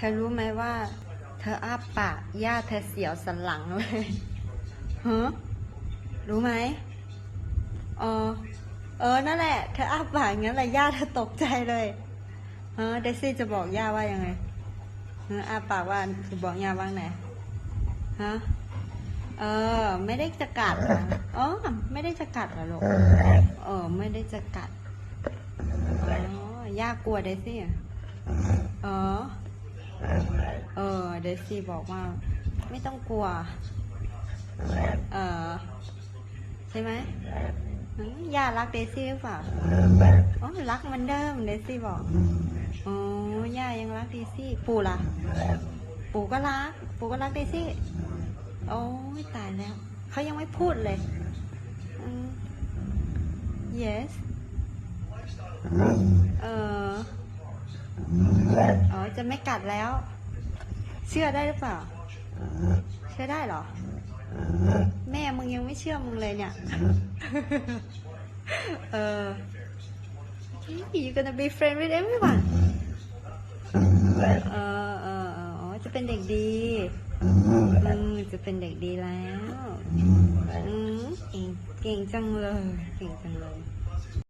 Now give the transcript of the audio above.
เธอรู้ไหมว่า เธออ้าปากย่าเธอเสียวสันหลังเลยฮะรู้ไหมเออเออ นั่นแหละ เธออ้าปากงั้นแหละย่าเธอตกใจเลยเออเดซี่จะบอกย่าว่ายังไงเอออ้าปากว่าจะบอกย่าว่าไงฮะเออ ไม่ได้จะกัดนะอ๋อไม่ได้จะกัดเหรอลูกเออ ไม่ได้จะกัดอ๋อย่ากลัวเดซี่อะเออ ดซี่บอกว่า ไม่ต้องกลัว เออใช่ไหมอืมย่ารักเดซี่หรือเปล่าอ๋อรักเหมันเดิมเดซี่บอกอ๋อย่ายังรักเดซี่ปู่ล่ะ ปู่ก็รัก ปู่ก็รักเดซี่โอ้ยตายแล้วเขายังไม่พูดเลยอืม yes เอออ๋อจะไม่กัดแล้ว เชื่อได้หรือเปล่า เชื่อได้เหรอ แม่มึงยังไม่เชื่อมึงเลยเนี่ย เออ you gonna be friend with everyone เออเออเอออ๋อจะเป็นเด็กดีอืมจะเป็นเด็กดีแล้ว อืมเก่งเก่งจังเลย เก่งจังเลย